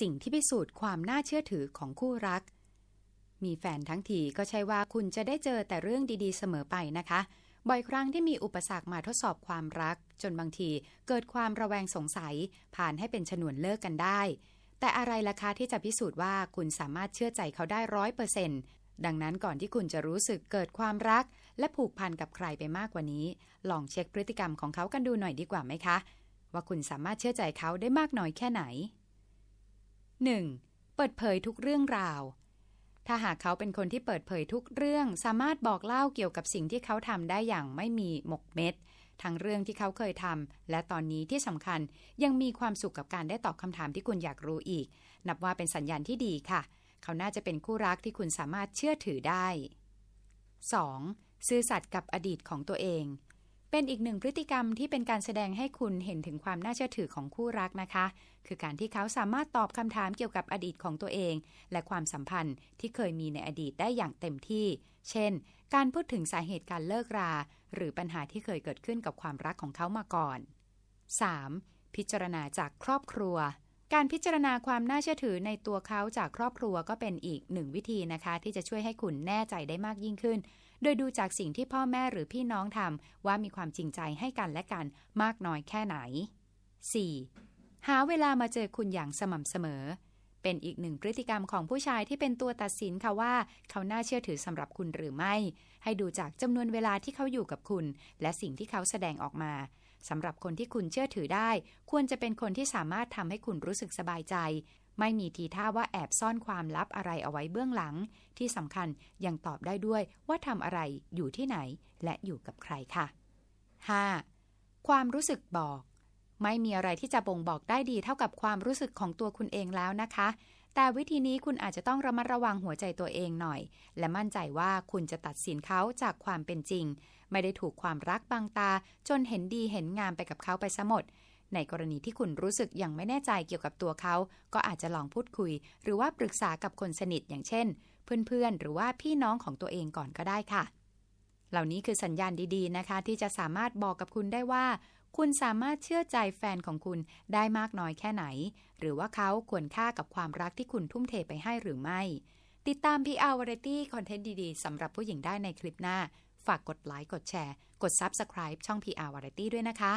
สิ่งที่พิสูจน์ความน่าเชื่อถือของคู่รัก มีแฟนทั้งทีก็ใช่ว่าคุณจะได้เจอแต่เรื่องดีๆ เสมอไปนะคะ บ่อยครั้งที่มีอุปสรรคมาทดสอบความรัก จนบางทีเกิดความระแวงสงสัย ผ่านให้เป็นฉนวนเลิกกันได้ แต่อะไรล่ะคะที่จะพิสูจน์ว่าคุณสามารถเชื่อใจเขาได้ร้อยเปอร์เซ็นต์ดังนั้นก่อนที่คุณจะรู้สึกเกิดความรัก และผูกพันกับใครไปมากกว่านี้ ลองเช็คพฤติกรรมของเขากันดูหน่อยดีกว่าไหมคะ ว่าคุณสามารถเชื่อใจเขาได้มากน้อยแค่ไหน 1. เปิดเผยทุกเรื่องราว ถ้าหากเขาเป็นคนที่เปิดเผยทุกเรื่อง สามารถบอกเล่าเกี่ยวกับสิ่งที่เขาทำได้อย่างไม่มีหมกเม็ด ทั้งเรื่องที่เขาเคยทำและตอนนี้ที่สำคัญยังมีความสุขกับการได้ตอบคำถามที่คุณอยากรู้อีก นับว่าเป็นสัญญาณที่ดีค่ะ เขาน่าจะเป็นคู่รักที่คุณสามารถเชื่อถือได้ 2. ซื่อสัตย์กับอดีตของตัวเอง เป็นอีกหนึ่งพฤติกรรมที่เป็นการแสดงให้คุณเห็นถึงความน่าเชื่อถือของคู่รักนะคะ คือการที่เขาสามารถตอบคำถามเกี่ยวกับอดีตของตัวเอง และความสัมพันธ์ที่เคยมีในอดีตได้อย่างเต็มที่ เช่น การพูดถึงสาเหตุการเลิกรา หรือปัญหาที่เคยเกิดขึ้นกับความรักของเขามาก่อน 3. พิจารณาจากครอบครัวการพิจารณาความน่าเชื่อถือในตัวเขาจากครอบครัวก็เป็นอีกหนึ่งวิธีนะคะ ที่จะช่วยให้คุณแน่ใจได้มากยิ่งขึ้น โดยดูจากสิ่งที่พ่อแม่หรือพี่น้องทำว่ามีความจริงใจให้กันและกันมากน้อยแค่ไหน 4. หาเวลามาเจอคุณอย่างสม่ำเสมอ เป็นอีกหนึ่งพฤติกรรมของผู้ชายที่เป็นตัวตัดสินค่ะว่า เขาน่าเชื่อถือสำหรับคุณหรือไม่ ให้ดูจากจำนวนเวลาที่เขาอยู่กับคุณ และสิ่งที่เขาแสดงออกมาสำหรับคนที่คุณเชื่อถือได้ ควรจะเป็นคนที่สามารถทำให้คุณรู้สึกสบายใจ ไม่มีทีท่าว่าแอบซ่อนความลับอะไรเอาไว้เบื้องหลัง ที่สำคัญยังตอบได้ด้วยว่าทำอะไรอยู่ที่ไหนและอยู่กับใครค่ะ 5. ความรู้สึกบอก ไม่มีอะไรที่จะบ่งบอกได้ดีเท่ากับความรู้สึกของตัวคุณเองแล้วนะคะ แต่วิธีนี้คุณอาจจะต้องระมัดระวังหัวใจตัวเองหน่อย และมั่นใจว่าคุณจะตัดสินเขาจากความเป็นจริง ไม่ได้ถูกความรักบังตา จนเห็นดีเห็นงามไปกับเขาไปซะหมด ในกรณีที่คุณรู้สึกยังไม่แน่ใจเกี่ยวกับตัวเขา ก็อาจจะลองพูดคุย หรือว่าปรึกษากับคนสนิทอย่างเช่น เพื่อนๆ หรือว่าพี่น้องของตัวเองก่อนก็ได้ค่ะ เหล่านี้คือสัญญาณดีๆนะคะ ที่จะสามารถบอกกับคุณได้ว่า คุณสามารถเชื่อใจแฟนของคุณได้มากน้อยแค่ไหน หรือว่าเขาควรค่ากับความรักที่คุณทุ่มเทไปให้หรือไม่ ติดตาม PR Variety คอนเทนต์ดีๆสำหรับผู้หญิงได้ในคลิปหน้า ฝากกดไลค์กดแชร์ กด Subscribe ช่อง PR Variety ด้วยนะคะ